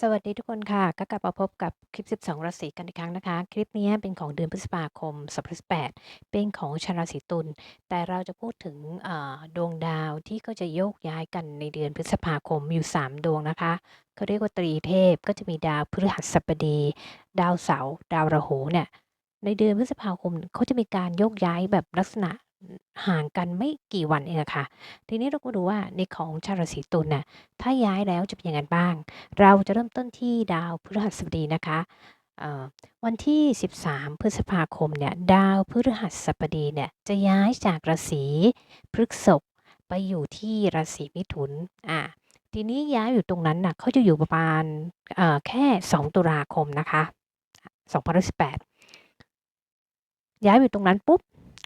สวัสดีทุกคนค่ะ ก็กลับมาพบกับคลิป 12 ราศีกันอีกครั้งนะคะ คลิปนี้เป็นของเดือนพฤษภาคม 2018 เป็นของชาวราศีตุล แต่เราจะพูดถึงดวงดาวที่ก็จะโยกย้ายกันในเดือนพฤษภาคมอยู่ 3 ดวงนะคะเขาเรียกว่าตรีเทพ ก็จะมีดาวพฤหัสบดี ดาวเสาร์ ดาวราหูเนี่ย ในเดือนพฤษภาคมเขาจะมีการโยกย้ายแบบลักษณะ ห่างกันไม่กี่วันเองอะค่ะ ทีนี้เราก็ดูว่าในของชาวราศีตุลน่ะ ถ้าย้ายแล้วจะเป็นยังไงบ้าง เราจะเริ่มต้นที่ดาวพฤหัสบดีนะคะ เอ่อ วันที่ 13 พฤษภาคมเนี่ย ดาวพฤหัสบดีเนี่ยจะย้ายจากราศีพฤษภไปอยู่ที่ราศีมิถุน อ่า ทีนี้ย้ายอยู่ตรงนั้นน่ะเขาจะอยู่ประมาณ เอ่อ แค่ 2 ตุลาคมนะคะ 2018 ย้ายอยู่ตรงนั้นปุ๊บ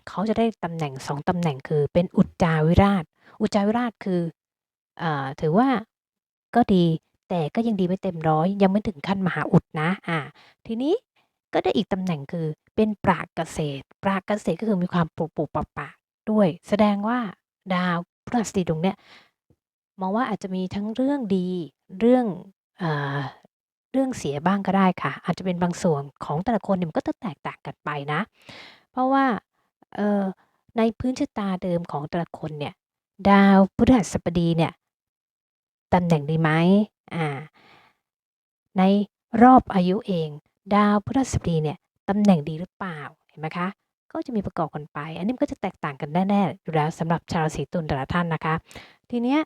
เขาจะได้ตำแหน่ง2ตำแหน่งคือเป็นอุจจาวิราช อุจจาวิราชคืออถือว่าก็ดีแต่ก็ยังดีไม่เต็มร้อย ยังไม่ถึงขั้นมหาอุดนะอ่าทีนี้ก็ได้อีกตำแหน่งคือเป็นปรากเกษตร ปรากเกษตรก็คือมีความปุบปุบปะปะด้วย แสดงว่าดาวพฤหัสบดีดวงเนี้ยมองว่าอาจจะมีทั้งเรื่องดีเรื่องเอ่อเรื่องเสียบ้างก็ได้ค่ะ อาจจะเป็นบางส่วนของแต่ละคนเนี่ยมันก็จะแตกต่างกันไปนะ เพราะว่า เออในพื้นชะตาเดิมของแต่ละคนเนี่ย ดาวพฤหัสบดีเนี่ยตำแหน่งดีไหมอ่า ในรอบอายุเอง ดาวพฤหัสบดีเนี่ยตำแหน่งดีหรือเปล่าเห็นไหมคะก็จะมีประกอบกันไป อันนี้มันก็จะแตกต่างกันแน่ๆอยู่แล้วสำหรับชาวราศีตุลแต่ละท่านนะคะ ทีเนี้ย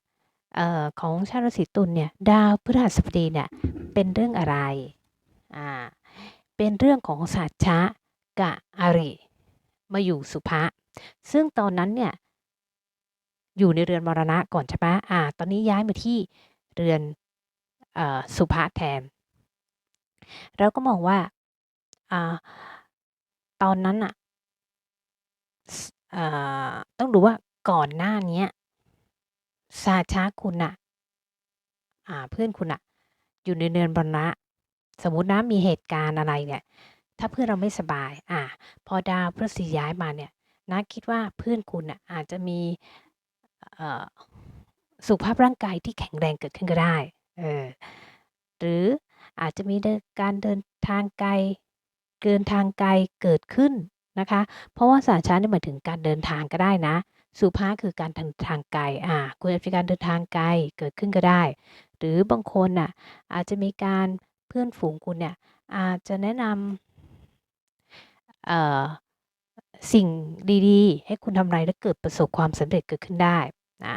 ออของชาวราศีตุลเนี่ยดาวพฤหัสบดีเนี่ยเป็นเรื่องอะไรอ่าเป็นเรื่องของสัจชะกะอริ มาอยู่สุภะซึ่งตอนนั้นเนี่ยอยู่ในเรือนมรณะก่อนใช่ไหมอ่า ตอนนี้ย้ายมาที่เรือนอสุภะแทน เราก็มองว่าอ่าตอนนั้นอะสเอ่อต้องดูว่าก่อนหน้านี้ยสาชะคุณน่ะอ่าเพื่อนคุณน่ะอยู่ในเรือนมรณะ สมมตินะมีเหตุการณ์อะไรเนี่ย ถ้าเพื่อนเราไม่สบาย อ่า พอดาวพฤหัสย้ายมาเนี่ยนะคิดว่าเพื่อนคุณน่ะอาจจะมีเอ่อสุขภาพร่างกายที่แข็งแรงเกิดขึ้นก็ได้ เออ หรืออาจจะมีเดินการเดินทางไกลเดินทางไกลเกิดขึ้นนะคะ เพราะว่าสาชาเนี่ยหมายถึงการเดินทางก็ได้นะ สุภาคือการเดินทางไกล อ่า คุณอาจจะมีการเดินทางไกลเกิดขึ้นก็ได้ หรือบางคนน่ะอาจจะมีการเพื่อนฝูงคุณเนี่ยอาจจะแนะนำ สิ่งดีๆ ให้คุณทำอะไรแล้วเกิดประสบความสำเร็จเกิดขึ้นได้นะ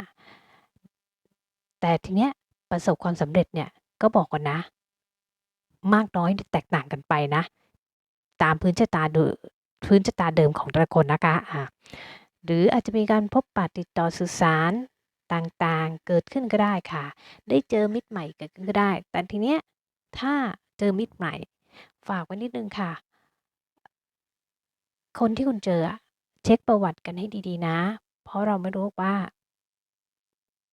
แต่ทีเนี้ยประสบความสำเร็จเนี่ยก็บอกก่อนนะ มากน้อยแตกต่างกันไปนะ ตามพื้นชะตาดูพื้นชะตาเดิมของแต่ละคนนะคะอ่าหรืออาจจะมีการพบปะติดต่อสื่อสารต่างๆ เกิดขึ้นก็ได้ค่ะ ได้เจอมิตรใหม่เกิดขึ้นก็ได้ แต่ทีเนี้ยถ้าเจอมิตรใหม่ ฝากไว้นิดนึงค่ะ คนที่คุณเจออะเช็คประวัติกันให้ดีๆนะ เพราะเราไม่รู้ว่า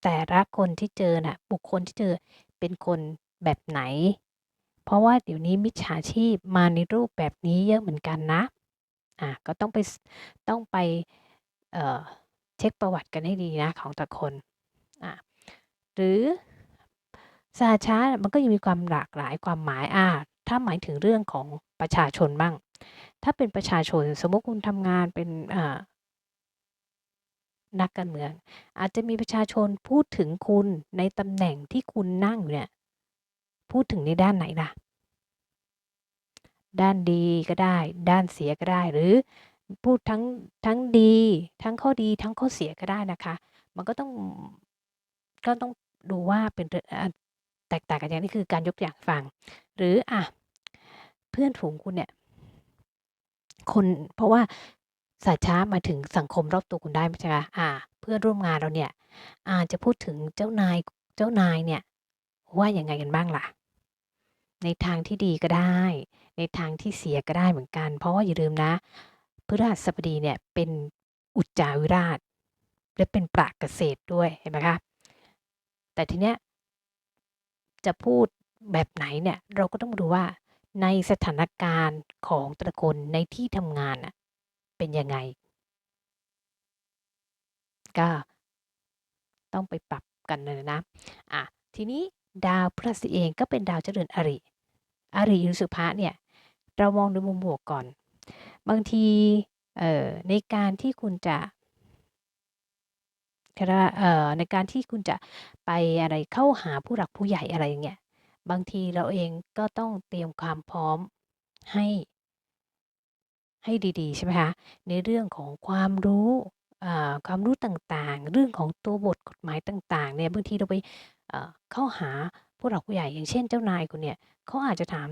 แต่ละคนที่เจอน่ะ บุคคลที่เจอเป็นคนแบบไหน เพราะว่าเดี๋ยวนี้มิจฉาชีพมาในรูปแบบนี้เยอะเหมือนกันนะอ่าก็ต้องไปต้องไปเอ่อเช็คประวัติกันให้ดีนะของแต่คนอ่าหรือสหชามันก็ยังมีความหลากหลายความหมายอ่าถ้าหมายถึงเรื่องของประชาชนบ้าง ถ้าเป็นประชาชนสมมติคุณทำงานเป็นนักการเมือง อาจจะมีประชาชนพูดถึงคุณในตำแหน่งที่คุณนั่งอยู่เนี่ย พูดถึงในด้านไหนล่ะ ด้านดีก็ได้ ด้านเสียก็ได้ หรือพูดทั้งทั้งดี ทั้งข้อดีทั้งข้อเสียก็ได้นะคะ มันก็ต้องก็ต้องดูว่าเป็นแตกต่างกันอยังไงนี่คือการยกตัวอย่างฟัง หรืออ่าเพื่อนฝูงคุณเนี่ย คน เพราะว่าสายช้ามาถึงสังคมรอบตัวคุณได้ใช่ไหมอ่า เพื่อนร่วมงานเราเนี่ย อาจจะพูดถึงเจ้านายเจ้านายเนี่ย ว่าอยังไงกันบ้างล่ะ ในทางที่ดีก็ได้ ในทางที่เสียก็ได้เหมือนกัน เพราะว่าอย่าลืมนะพฤหัสบดีเนี่ยเป็นอุจจาวิราช และเป็นปรากเกษตรด้วยเห็นไหมคะแต่ทีเนี้ยจะพูดแบบไหนเนี่ย เราก็ต้องมาดูว่า ในสถานการณ์ของแต่ละคนในที่ทำงานน่ะเป็นยังไง ก็ต้องไปปรับกันเลยนะอ่าทีนี้ดาวพฤหัสเองก็เป็นดาวเจริญอริอริยุสุภะเนี่ย เรามองในมุมบวกก่อน บางทีในการที่คุณจะในการที่คุณจะไปอะไรเข้าหาผู้หลักผู้ใหญ่อะไรอย่างเงี้ย บางทีเราเองก็ต้องเตรียมความพร้อมให้ ให้ดีๆ ใช่ไหมคะ ในเรื่องของความรู้ความรู้ต่างๆ เรื่องของตัวบทกฎหมายต่างๆเนี่ยบางทีเราไปเข้าหาผู้หลักผู้ใหญ่อย่างเช่นเจ้านายคุณเนี่ยเขาอาจจะถาม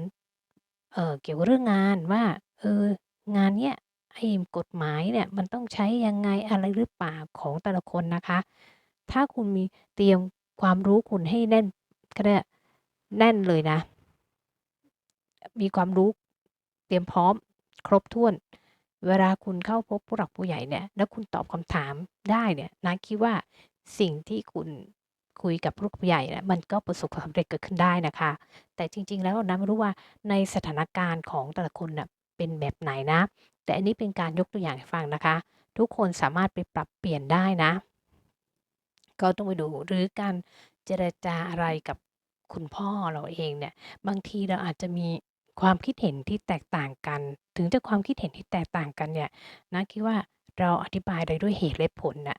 เเกี่ยวกับเรื่องงานว่าเอองานเนี้ยไอ้กฎหมายเนี่ยมันต้องใช้ยังไงอะไรหรือเปล่าของแต่ละคนนะคะ ถ้าคุณมีเตรียมความรู้คุณให้แน่นก็ได้ แน่นเลยนะ มีความรู้เตรียมพร้อมครบถ้วน เวลาคุณเข้าพบผู้หลักผู้ใหญ่เนี่ย แล้วคุณตอบคำถามได้เนี่ยนะคิดว่าสิ่งที่คุณคุยกับผู้หลักผู้ใหญ่เนี่ยมันก็ประสบความสำเร็จเกิดขึ้นได้นะคะ แต่จริง ๆ แล้วนะไม่รู้ว่าในสถานการณ์ของแต่ละคนน่ะเป็นแบบไหนนะ แต่อันนี้เป็นการยกตัวอย่างให้ฟังนะคะ ทุกคนสามารถไปปรับเปลี่ยนได้นะ ก็ต้องไปดูหรือการเจรจาอะไรกับ คุณพ่อเราเองเนี่ย บางทีเราอาจจะมีความคิดเห็นที่แตกต่างกัน ถึงจะความคิดเห็นที่แตกต่างกันเนี่ยนะคิดว่าเราอธิบายได้ด้วยเหตุและผลน่ะ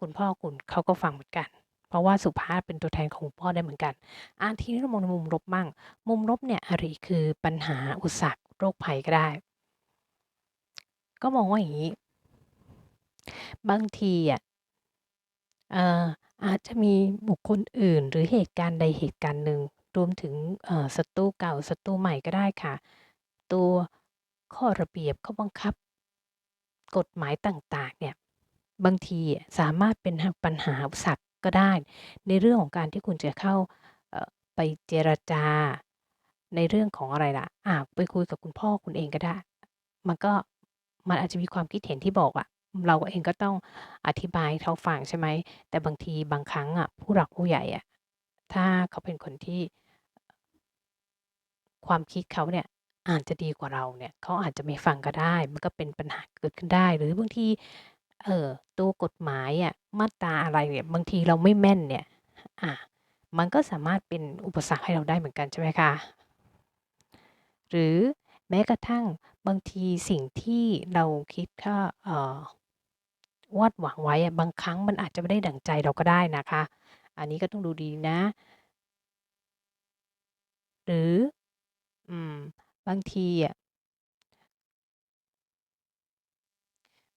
คุณพ่อคุณเขาก็ฟังเหมือนกัน เพราะว่าสุภาพเป็นตัวแทนของพ่อได้เหมือนกันอ่าทีนี้เรามองในมุมลบบ้าง มุมลบเนี่ยอะไรคือปัญหาอุปสรรคโรคภัยก็ได้ ก็มองว่าอย่างนี้ บางทีอะอ อาจจะมีบุคคลอื่น หรือเหตุการณ์ใดเหตุการณ์หนึ่ง รวมถึงศัตรูเก่าศัตรูใหม่ก็ได้ค่ะ ตัวข้อระเบียบข้อบังคับ กฎหมายต่าง ๆ เนี่ย บางทีสามารถเป็นปัญหาอุปสรรคก็ได้ ในเรื่องของการที่คุณจะเข้าไปเจรจา ในเรื่องของอะไรล่ะ อ่า ไปคุยกับคุณพ่อคุณเองก็ได้ มันก็ มันอาจจะมีความคิดเห็นที่บอกอะ เราเองก็ต้องอธิบายเขาฟัง ใช่ไหม แต่บางทีบางครั้งอะผู้หลักผู้ใหญ่อะ ถ้าเขาเป็นคนที่ ความคิดเขาเนี่ยอาจจะดีกว่าเราเนี่ย เขาอาจจะไม่ฟังก็ได้ มันก็เป็นปัญหาเกิดขึ้นได้ หรือบางที เออตัวกฎหมายอะ มาตราอะไรเนี่ย บางทีเราไม่แม่นเนี่ยอะมันก็สามารถเป็นอุปสรรคให้เราได้เหมือนกัน ใช่ไหมคะ หรือแม้กระทั่งบางทีสิ่งที่เราคิดว่าเอ่อ วาดหวังไว้อะบางครั้งมันอาจจะไม่ได้ดั่งใจเราก็ได้นะคะ อันนี้ก็ต้องดูดีนะ หรือ อืม บางทีอะ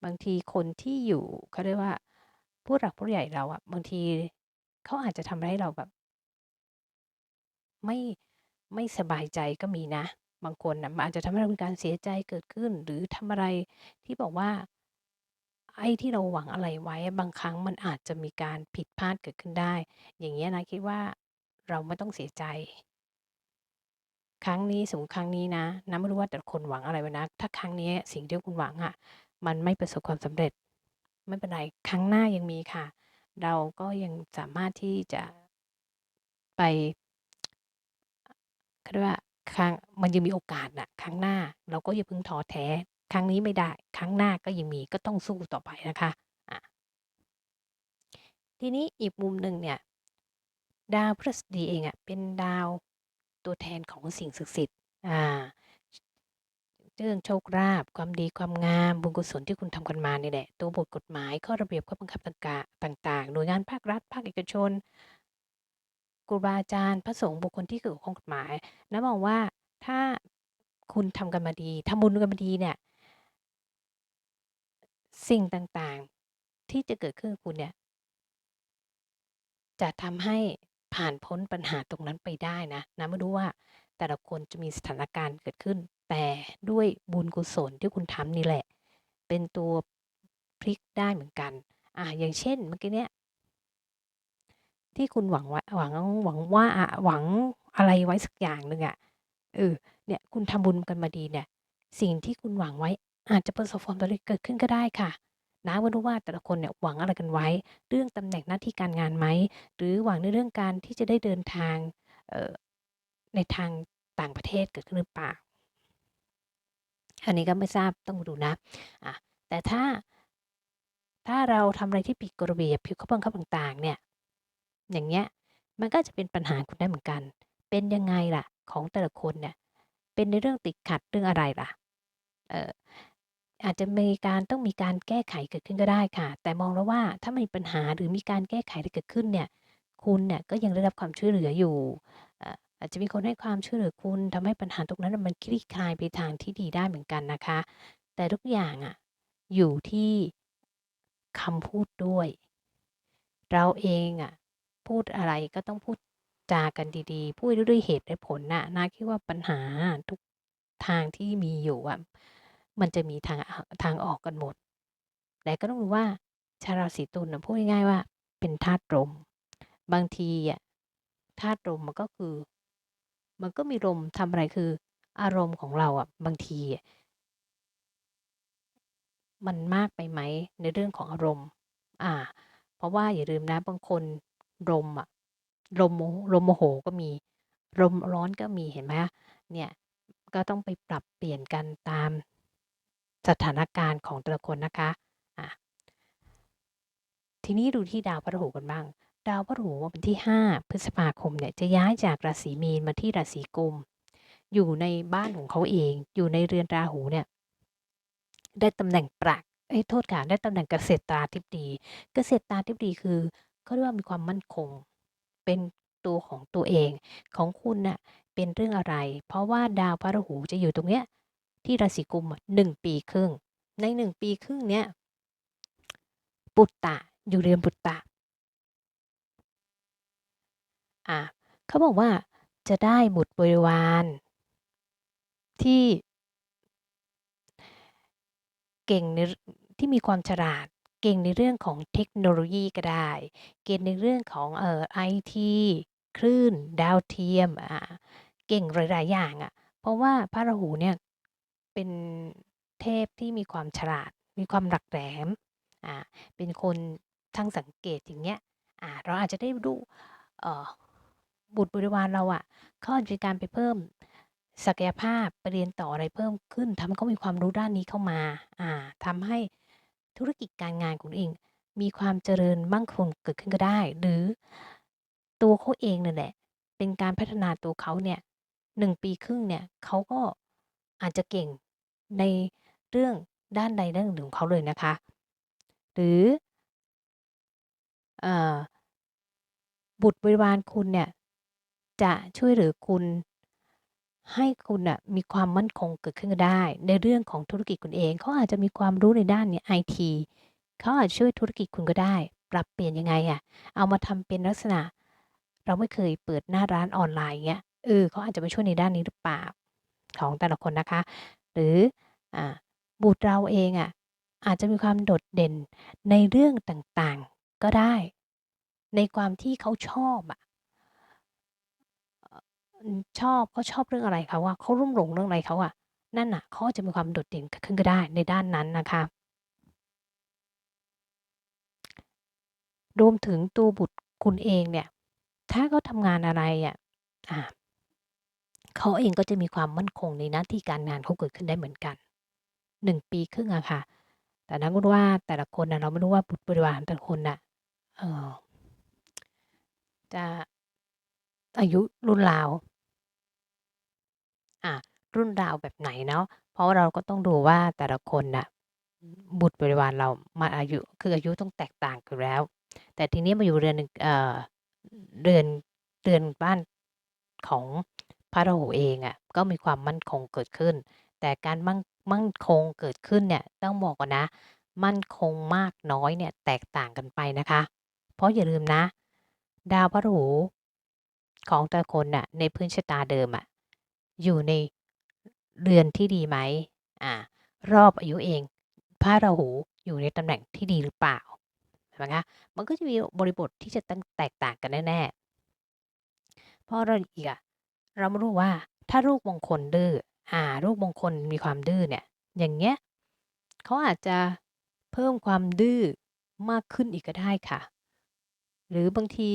บางทีคนที่อยู่เขาเรียกว่า ผู้หลักผู้ใหญ่เราอะบางทีเขาอาจจะทำให้เราแบบ ไม่ไม่สบายใจก็มีนะ บางคนนะมันอาจจะทำให้เรามีการเสียใจเกิดขึ้น หรือทำอะไรที่บอกว่า ไอ้ที่เราหวังอะไรไว้ บางครั้งมันอาจจะมีการผิดพลาดเกิดขึ้นได้ อย่างเงี้ยนะคิดว่าเราไม่ต้องเสียใจ ครั้งนี้สมมติครั้งนี้นะ นะไม่รู้ว่าแต่คนหวังอะไรไว้นะ ถ้าครั้งนี้สิ่งที่คุณหวังอะมันไม่ประสบความสำเร็จ ไม่เป็นไร ครั้งหน้ายังมีค่ะ เราก็ยังสามารถที่จะไป เขาเรียกว่าครั้งมันยังมีโอกาสนะครั้งหน้าเราก็อย่าเพิ่งท้อแท้ ครั้งนี้ไม่ได้ ครั้งหน้าก็ยังมีก็ต้องสู้ต่อไปนะคะะทีนี้อีกมุมหนึ่งเนี่ย ดาวพฤหัสบดีเองอะ่ะเป็นดาวตัวแทนของสิ่งศักดิ์สิทธิ์อ่าเรื่องโชคลาภความดีความงาม บุญกุศลที่คุณทำกันมานี่แหละ ตัวบทกฎหมายข้อระเบียบข้อบังคับต่างๆ หน่วยงานภาครัฐ ภาคเอกชนครูบาอาจารย์พระสงฆ์บุคคลที่เกี่ยวข้องกฎหมายนะมองว่าถ้าคุณทำกันมาดีทำบุญกันมาดีเนี่ย สิ่งต่างๆ ที่จะเกิดขึ้นกับคุณเนี่ย จะทำให้ผ่านพ้นปัญหาตรงนั้นไปได้นะนะไม่รู้ว่าแต่ละคนจะมีสถานการณ์เกิดขึ้น แต่ด้วยบุญกุศลที่คุณทำนี่แหละ เป็นตัวพลิกได้เหมือนกันอ่าอย่างเช่นเมื่อกี้เนี้ยที่คุณหวังว่าหวังหวังว่าหวังอะไรไว้สักอย่างหนึ่งอะ่ะเออเนี่ยคุณทำบุญกันมาดีเนี่ย สิ่งที่คุณหวังไว้ อาจจะประสบความสำเร็จเกิดขึ้นก็ได้ค่ะ นะไม่รู้ว่าแต่ละคนเนี่ยหวังอะไรกันไว้ เรื่องตำแหน่งหน้าที่การงานไหม หรือหวังในเรื่องการที่จะได้เดินทางในทางต่างประเทศเกิดขึ้นหรือเปล่า อันนี้ก็ไม่ทราบต้องดูนะะแต่ถ้าถ้าเราทำอะไรที่ผิดกฎระเบียบผิดข้อบังคับต่างๆ เนี่ย อย่างเงี้ย มันก็จะเป็นปัญหาคุณได้เหมือนกัน เป็นยังไงล่ะ ของแต่ละคนเนี่ย เป็นในเรื่องติดขัดเรื่องอะไรล่ะ เออ อาจจะมีการต้องมีการแก้ไขเกิดขึ้นก็ได้ค่ะ แต่มองแล้วว่าถ้ามีปัญหาหรือมีการแก้ไขอะไรเกิดขึ้นเนี่ย คุณเนี่ยก็ยังได้รับความช่วยเหลืออยู่อ่าอาจจะมีคนให้ความช่วยเหลือคุณทำให้ปัญหาตรงนั้นน่ะมันคลี่คลายไปทางที่ดีได้เหมือนกันนะคะ แต่ทุกอย่างอะอยู่ที่คำพูดด้วย เราเองอะพูดอะไรก็ต้องพูดจากันดีๆ พูดด้วยเหตุและผลน่ะนาคิดว่าปัญหาทุกทางที่มีอยู่อะ มันจะมีทางทางออกกันหมด แต่ก็ต้องรู้ว่าชาวราศีตุลน่ะพูดง่ายๆว่า เป็นธาตุลม บางทีอะธาตุลมมันก็คือ มันก็มีลมทำอะไรคือ อารมณ์ของเราอะ บางทีอะมันมากไปไหมในเรื่องของอารมณ์ อ่า เพราะว่าอย่าลืมนะบางคนลมอะลมโมลมโมโหก็มีลมร้อนก็มีเห็นไหมเนี่ยก็ต้องไปปรับเปลี่ยนกันตาม สถานการณ์ของแต่ละคนนะคะอ่าทีนี้ดูที่ดาวพฤหัสกันบ้าง ดาวพฤหัสวันที่ 5 พฤษภาคมเนี่ยจะย้ายจากราศีมีนมาที่ราศีกุม อยู่ในบ้านของเขาเอง อยู่ในเรือนราหูเนี่ยได้ตำแหน่งประเอ๊ยโทษค่ะได้ตำแหน่งเกษตราธิบดี เกษตราธิบดีคือเขาเรียกว่ามีความมั่นคง เป็นตัวของตัวเองของคุณน่ะเป็นเรื่องอะไร เพราะว่าดาวพฤหัสจะอยู่ตรงเนี้ย ที่ราศีกุมอะ1ปีครึ่ง ใน1ปีครึ่งเนี้ยปุตตะอยู่เรือนปุตตะอ่าเขาบอกว่าจะได้บุตรบริวารที่เก่งในที่มีความฉลาดเก่งในเรื่องของเทคโนโลยีก็ได้ เก่งในเรื่องของเอ่อไอทีคลื่น ดาวเทียมอ่าเก่งหลาย ๆ อย่างอะเพราะว่าพระราหูเนี่ย เป็นเทพที่มีความฉลาด มีความหลักแหลมอ่าเป็นคนช่างสังเกตอย่างเงี้ยอ่าเราอาจจะได้ดูเอ่อบุตรบริวารเราอะเขาอาจจะมีการไปเพิ่มศักยภาพไปเรียนต่ออะไรเพิ่มขึ้นทำให้เขามีความรู้ด้านนี้เข้ามาอ่าทำให้ธุรกิจการงานของเอง มีความเจริญมั่งคงเกิดขึ้นก็ได้ หรือตัวเขาเองนั่นแหละเป็นการพัฒนาตัวเขาเนี่ย1ปีครึ่งเนี่ยเขาก็ อาจจะเก่งในเรื่องด้านใดด้านหนึ่งของเขาเลยนะคะ หรืออบุตรบริวารคุณเนี่ยจะช่วยเหลือคุณให้คุณน่ะมีความมั่นคงเกิดขึ้นได้ ในเรื่องของธุรกิจคุณเอง เขาอาจจะมีความรู้ในด้านเนี้ยไอทีเขาอาจจะช่วยธุรกิจคุณก็ได้ ปรับเปลี่ยนยังไงอะเอามาทำเป็นลักษณะ เราไม่เคยเปิดหน้าร้านออนไลน์เงี้ยเออเขาอาจจะมาช่วยในด้านนี้หรือเปล่า ของแต่ละคนนะคะ หรืออบุตรเราเองอะอาจจะมีความโดดเด่นในเรื่องต่างๆก็ได้ ในความที่เขาชอบอะเอ่ออืมชอบเขาชอบเรื่องอะไรเขาอะเขาลุ่มหลงเรื่องอะไรเขาอะนั่นน่ะเขาจะมีความโดดเด่นขึ้นก็ได้ในด้านนั้นนะคะรวมถึงตัวบุตรคุณเองเนี่ย ถ้าเขาทำงานอะไรอะอ่า เขาเองก็จะมีความมั่นคงในหน้าที่การงานเขาเกิดขึ้นได้เหมือนกัน1ปีครึ่งอะค่ะ แต่ถ้าพูดว่าแต่ละคนน่ะเราไม่รู้ว่าบุตรบริวารแต่ละคนน่ะเอ่อจะอายุรุ่นราว อ่ารุ่นราวแบบไหนเนาะเพราะว่าเราก็ต้องดูว่าแต่ละคนน่ะ บุตรบริวารเรามันอายุคืออายุต้องแตกต่างอยู่แล้ว แต่ทีนี้มาอยู่เรือนเอ่อเรือนเรือนบ้านของ พระราหูเองอะก็มีความมั่นคงเกิดขึ้น แต่การมั่งมั่นคงเกิดขึ้นเนี่ยต้องบอกก่อนนะ มั่นคงมากน้อยเนี่ยแตกต่างกันไปนะคะ เพราะอย่าลืมนะ ดาวพระราหูของแต่ละคนน่ะในพื้นชะตาเดิมอะอยู่ในเรือนที่ดีไหมอ่ารอบอายุเองพระราหูอยู่ในตำแหน่งที่ดีหรือเปล่าเห็นไหมคะมันก็จะมีบริบทที่จะต้องแตกต่างกันแน่ๆเพราะเราอีกอะ เราไม่รู้ว่าถ้าลูกมงคลดื้ออ่าลูกมงคลมีความดื้อเนี่ย อย่างเงี้ยเขาอาจจะเพิ่มความดื้อมากขึ้นอีกก็ได้ค่ะ หรือบางที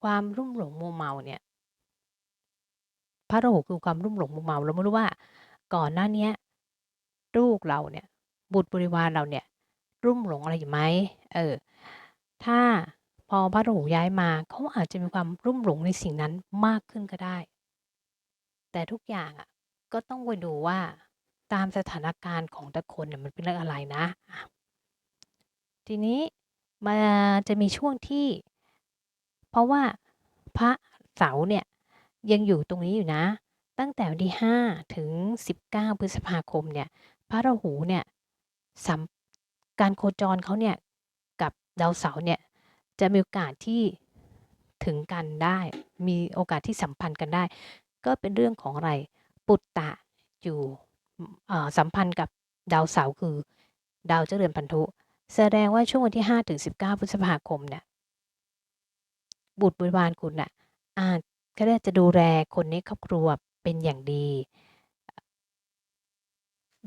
ความลุ่มหลงมัวเมาเนี่ย พระราหูคือความลุ่มหลงมัวเมาเราไม่รู้ว่า ก่อนหน้าเนี้ยลูกเราเนี่ย บุตรบริวารเราเนี่ยลุ่มหลงอะไรอยู่ไหมเออ ถ้า พอพระราหูย้ายมาเขาอาจจะมีความรุ่มหลงในสิ่งนั้นมากขึ้นก็ได้ แต่ทุกอย่างอะ ก็ต้องไปดูว่าตามสถานการณ์ของแต่คนเนี่ยมันเป็นเรื่องอะไรนะ ทีนี้มันจะมีช่วงที่ เพราะว่าพระเสาร์เนี่ยยังอยู่ตรงนี้อยู่นะ ตั้งแต่วันที่5ถึง 19 พฤษภาคมเนี่ย พระราหูเนี่ยสัมการโคจรเขาเนี่ยกับดาวเสาร์เนี่ย จะมีโอกาสที่ถึงกันได้ มีโอกาสที่สัมพันธ์กันได้ ก็เป็นเรื่องของอะไร ปุตตะอยู่อ่าสัมพันธ์กับดาวเสาร์คือ ดาวเจริญพันธุ แสดงว่าช่วงวันที่5ถึง19 พฤษภาคมเนี่ยบุตรบริวารคุณน่ะอาจก็ได้จะดูแลคนในครอบครัวเป็นอย่างดี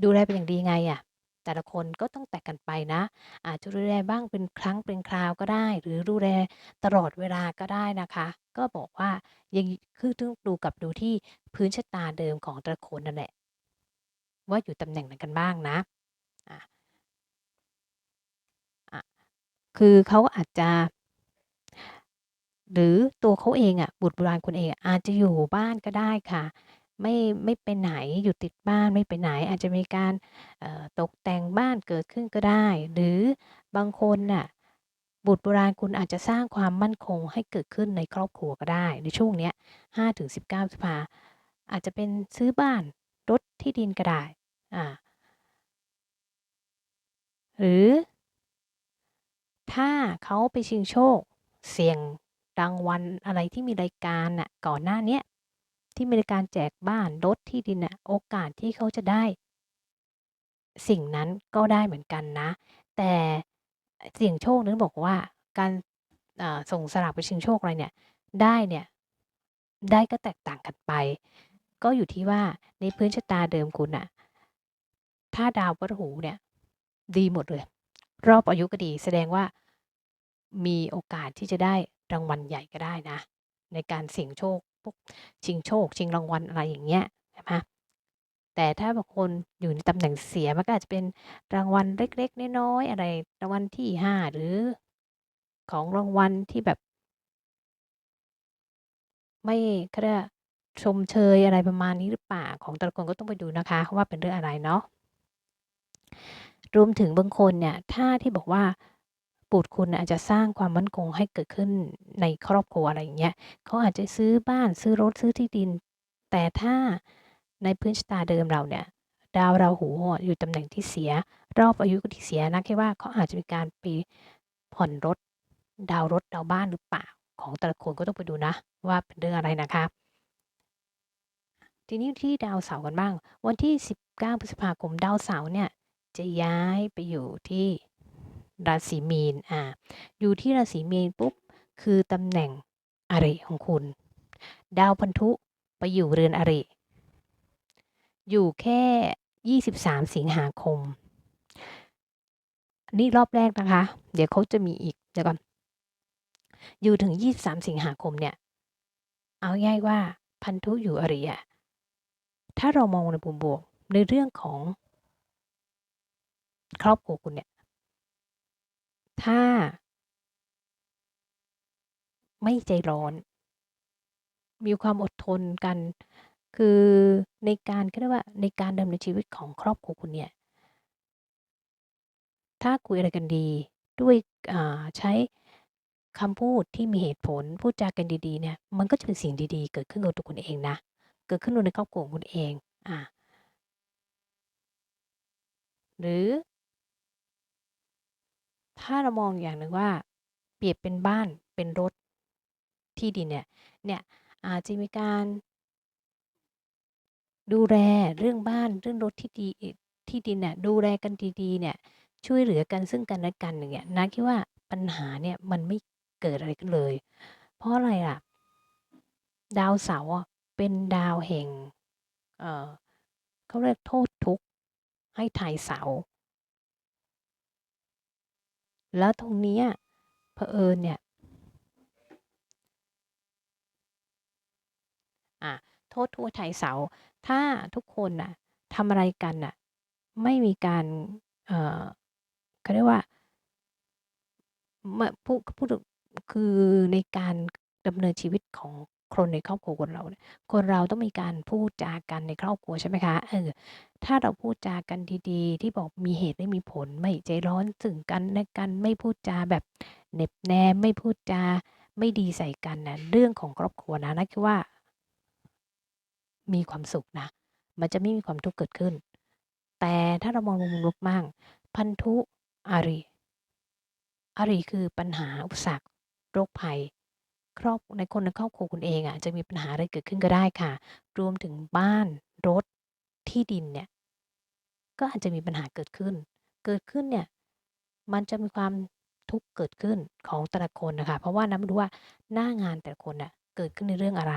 ดูแลเป็นอย่างดีไงอะ แต่ละคนก็ต้องแตกกันไปนะ อาจจะดูแลบ้างเป็นครั้งเป็นคราวก็ได้ หรือดูแลตลอดเวลาก็ได้นะคะ ก็บอกว่ายังคือต้องดูกับดูที่พื้นชะตาเดิมของแต่ละคนนั่นแหละ ว่าอยู่ตำแหน่งไหนกันบ้างนะอะอะคือเขาอาจจะหรือตัวเขาเองอะบุตรบุรารคุณเองอาจจะอยู่บ้านก็ได้ค่ะ ไม่ ไม่ไปไหน อยู่ติดบ้านไม่ไปไหน อาจจะมีการ เอ่อ ตกแต่งบ้านเกิดขึ้นก็ได้ หรือบางคนน่ะ บุตรโบราณคุณอาจจะสร้างความมั่นคงให้เกิดขึ้นในครอบครัวก็ได้ ในช่วงเนี้ย5ถึง19 พฤษภา อาจจะเป็นซื้อบ้าน รถ ที่ดินก็ได้อ่าหรือ ถ้าเขาไปชิงโชค เสี่ยงรางวัลอะไรที่มีรายการน่ะ ก่อนหน้าเนี้ย ที่มีรายการแจกบ้านรถที่ดินน่ะโอกาสที่เขาจะได้ สิ่งนั้นก็ได้เหมือนกันนะ แต่เสี่ยงโชคนั้นบอกว่าการส่งสลากไปชิงโชคอะไรเนี่ยได้เนี่ยได้ก็แตกต่างกันไป ก็อยู่ที่ว่าในพื้นชะตาเดิมคุณน่ะถ้าดาวพฤหัสเนี่ยดีหมดเลย รอบอายุก็ดี แสดงว่ามีโอกาสที่จะได้รางวัลใหญ่ก็ได้นะ ในการเสี่ยงโชค พวกชิงโชค ชิงรางวัลอะไรอย่างเงี้ยใช่ไหมแต่ถ้าบางคนอยู่ในตำแหน่งเสียมันก็อาจจะเป็นรางวัลเล็กๆน้อยๆอะไรรางวัลที่ห้าหรือของรางวัลที่แบบ ไม่เขาเรียกชมเชยอะไรประมาณนี้หรือเปล่าของแต่ละคนก็ต้องไปดูนะคะว่าเป็นเรื่องอะไรเนาะรวมถึงบางคนเนี่ย ถ้าที่บอกว่า บุตรคุณอาจจะสร้างความมั่นคงให้เกิดขึ้นในครอบครัวอะไรอย่างเงี้ยเขาอาจจะซื้อบ้านซื้อรถซื้อที่ดิน แต่ถ้าในพื้นชะตาเดิมเราเนี่ย ดาวราหูอยู่ตำแหน่งที่เสีย รอบอายุที่เสียนะแค่ว่าเขาอาจจะมีการไปผ่อนรถ ดาวรถดาวบ้านหรือเปล่าของแต่ละคนก็ต้องไปดูนะ ว่าเป็นเรื่องอะไรนะคะ ทีนี้ที่ดาวเสาร์กันบ้าง วันที่ 19พฤษภาคมดาวเสาร์เนี่ยจะย้ายไปอยู่ที่ ราศีมีนอ่าอยู่ที่ราศีมีนปุ๊บคือตำแหน่งอริของคุณ ดาวพันธุไปอยู่เรือนอริ อยู่แค่ 23 สิงหาคม นี่รอบแรกนะคะ เดี๋ยวเขาจะมีอีก เดี๋ยวก่อน อยู่ถึง 23 สิงหาคมเนี่ย เอาง่ายว่าพันธุอยู่อริอะถ้าเรามองในมุมบวกในเรื่องของครอบครัวคุณเนี่ย ถ้า ไม่ใจร้อน มีความอดทนกัน คือในการก็เรียกว่า ในการดำเนินชีวิตของครอบครัวคุณเนี่ย ถ้าคุยอะไรกันดี ด้วยใช้คำพูดที่มีเหตุผล พูดจากันดี ๆ เนี่ย มันก็จะเป็นสิ่งดี ๆ เกิดขึ้นกับตัวคุณเองนะ เกิดขึ้นในครอบครัวของคุณเอง อา หรือ ถ้าเรามองอย่างหนึ่งว่า เปรียบเป็นบ้านเป็นรถที่ดินเนี่ย เนี่ยอาจจะมีการ ดูแลเรื่องบ้านเรื่องรถที่ดีที่ดินเนี่ยดูแลกันดีๆ เนี่ยช่วยเหลือกันซึ่งกันและกันอย่างเงี้ยนะคิดว่าปัญหาเนี่ยมันไม่เกิดอะไรขึ้นเลย เพราะอะไรล่ะ ดาวเสาร์เป็นดาวแห่ง เออเขาเรียกโทษทุกข์ให้ไทยเสา แล้วตรงนี้เผอิญเนี่ยอะโทษทั่วไทยเสา ถ้าทุกคนน่ะทำอะไรกันน่ะไม่มีการเอ่อเขาเรียกว่าพูดพูดคือในการดำเนินชีวิตของ คนในครอบครัวคนเราเนี่ยคนเราต้องมีการพูดจากันในครอบครัวใช่ไหมคะ เออ ถ้าเราพูดจากันดีๆ ที่บอกมีเหตุและมีผล ไม่ใจร้อนซึ่งกันและกัน ไม่พูดจาแบบเหน็บแนม ไม่พูดจาไม่ดีใส่กันนะเรื่องของครอบครัวนะนัทคิดว่า มีความสุขนะ มันจะไม่มีความทุกข์เกิดขึ้น แต่ถ้าเรามองมุมลบมั่งพันธุอาริอาริคือปัญหาอุปสรรคโรคภัย ครอบ ในคนในครอบครัวคุณเองอะจะมีปัญหาอะไรเกิดขึ้นก็ได้ค่ะ รวมถึงบ้าน รถ ที่ดินเนี่ย ก็อาจจะมีปัญหาเกิดขึ้น เกิดขึ้นเนี่ย มันจะมีความทุกข์เกิดขึ้นของแต่ละคนน่ะค่ะ เพราะว่านัทไม่รู้ว่า หน้างานแต่ละคนน่ะเกิดขึ้นในเรื่องอะไร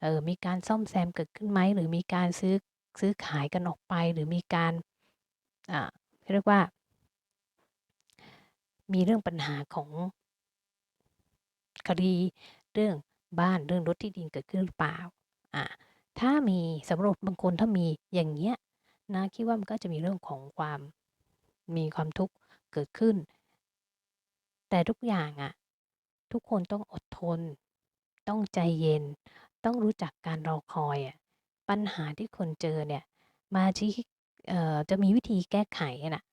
เอ่อ มีการซ่อมแซมเกิดขึ้นไหม หรือมีการซื้อ ซื้อขายกันออกไป หรือมีการ อ่า เขาเรียกว่า มีเรื่องปัญหาของ คดี เรื่องบ้านเรื่องรถที่ดินเกิดขึ้นหรือเปล่าอ่าถ้ามีสำหรับบางคนถ้ามีอย่างเงี้ยนะคิดว่ามันก็จะมีเรื่องของความมีความทุกข์เกิดขึ้น แต่ทุกอย่างอะทุกคนต้องอดทน ต้องใจเย็น ต้องรู้จักการรอคอยอะปัญหาที่คุณเจอเนี่ย มาชี้จะมีวิธีแก้ไขอะน่ะ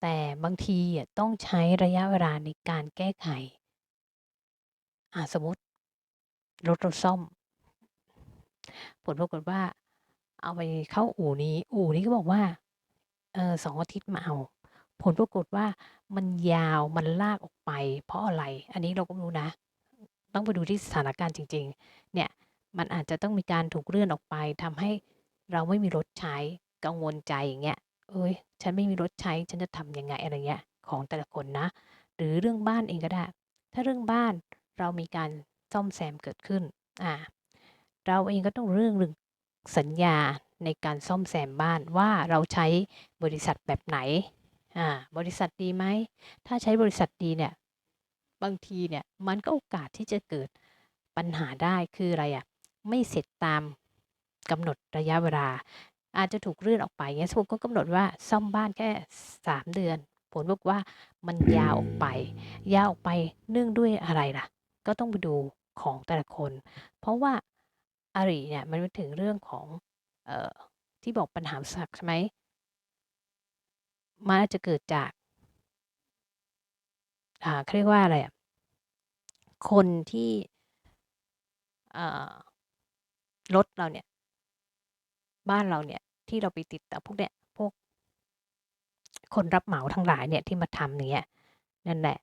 แต่บางทีอะต้องใช้ระยะเวลาในการแก้ไขอ่าสมมติ รถเราซ่อม ผลปรากฏว่า เอาไปเข้าอู่นี้ อู่นี้ก็บอกว่าเอ่อ2อาทิตย์มาเอา ผลปรากฏว่ามันยาวมันลากออกไป เพราะอะไร อันนี้เราก็รู้นะ ต้องไปดูที่สถานการณ์จริง ๆ เนี่ย มันอาจจะต้องมีการถูกเลื่อนออกไปทำให้เราไม่มีรถใช้กังวลใจอย่างเงี้ย เฮ้ยฉันไม่มีรถใช้ฉันจะทำยังไงอะไรเงี้ยของแต่ละคนนะ หรือเรื่องบ้านเองก็ได้ ถ้าเรื่องบ้านเรามีการซ่อมแซมเกิดขึ้นอ่าเราเองก็ต้องเรื่องหนึ่งสัญญาในการซ่อมแซมบ้านว่าเราใช้บริษัทแบบไหนอ่าบริษัทดีไหมถ้าใช้บริษัทดีเนี่ยบางทีเนี่ยมันก็โอกาสที่จะเกิดปัญหาได้คืออะไรอะไม่เสร็จตามกำหนดระยะเวลา อาจจะถูกเลื่อนออกไปเงี้ยสมมุติเขากำหนดว่าซ่อมบ้านแค่ 3 เดือน ผลปรากว่ามันยาวออกไป ยาวออกไปเนื่องด้วยอะไรล่ะ ก็ต้องไปดูของแต่ละคน เพราะว่าอาริเนี่ยมันเป็นถึงเรื่องของเอ่อที่บอกปัญหาสรรคใช่ไหมมันอาจจะเกิดจาก อ่าเขาเรียกว่าอะไรอะคนที่อ่ารถเราเนี่ย บ้านเราเนี่ยที่เราไปติดแต่พวกเนี้ยพวก คนรับเหมาทั้งหลายเนี่ยที่มาทำอย่างเงี้ย นั่นแหละ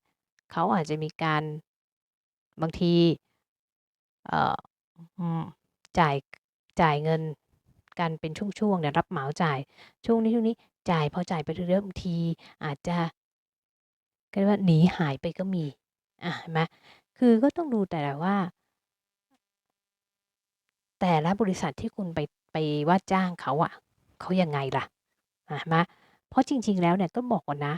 เขาอาจจะมีการ บางที เอ่อ อืม จ่าย จ่ายเงินกันเป็นช่วง ๆ เนี่ย รับเหมาจ่าย ช่วงนี้ๆจ่าย พอจ่ายไปเรื่อย ๆ บางทีอาจจะเขาเรียกว่า หนีหายไปก็มี อา เห็นไหม คือก็ต้องดูแต่ละว่า แต่ละบริษัทที่คุณไป ไปว่าจ้างเขาอะเขายังไงล่ะอาเห็นไหมเพราะจริง ๆ แล้วเนี่ยต้องบอกก่อนนะ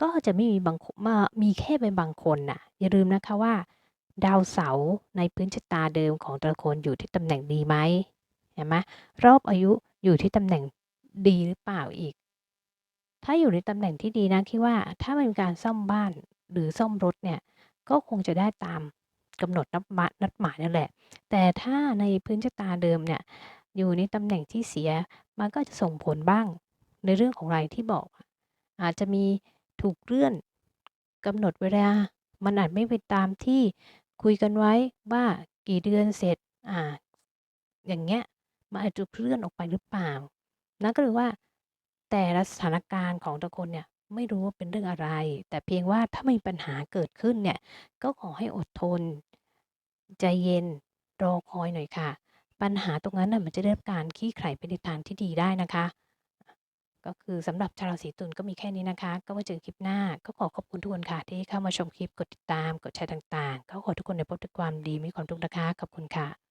ก็จะไม่มีบางคมามีแค่เป็นบางคนน่ะ อย่าลืมนะคะว่า ดาวเสาร์ในพื้นชะตาเดิมของแต่ละคนอยู่ที่ตำแหน่งดีไหมเห็นไหมรอบอายุอยู่ที่ตำแหน่งดีหรือเปล่าอีก ถ้าอยู่ในตำแหน่งที่ดีนะคิดว่าถ้าเป็นการซ่อมบ้านหรือซ่อมรถเนี่ย ก็คงจะได้ตามกำหนดนัดมะนัดหมายนั่นแหละ แต่ถ้าในพื้นชะตาเดิมเนี่ย อยู่ในตำแหน่งที่เสีย มันก็จะส่งผลบ้างในเรื่องของรายที่บอก อาจจะมีถูกเลื่อนกำหนดเวลา มันอาจไม่เป็นตามที่คุยกันไว้ว่ากี่เดือนเสร็จอ่าอย่างเงี้ยมันอาจจะเคลื่อนออกไปหรือเปล่านัทก็เลยว่า แต่ละสถานการณ์ของแต่ละคนเนี่ยไม่รู้ว่าเป็นเรื่องอะไร แต่เพียงว่าถ้ามีปัญหาเกิดขึ้นเนี่ย ก็ขอให้อดทน ใจเย็น รอคอยหน่อยค่ะ ปัญหาตรงนั้นน่ะมันจะได้รับการขี้ไขไปในทางที่ดีได้นะคะ ก็คือสำหรับชาวราศีตุลก็มีแค่นี้นะคะ ก็ไว้เจอคลิปหน้า ก็ขอขอบคุณทุกคนค่ะ ที่เข้ามาชมคลิปกดติดตาม กดแชร์ต่างๆ ก็ขอทุกคนในพบแต่ความดีม่มีความทุกข์นะคะขอบคุณค่ะ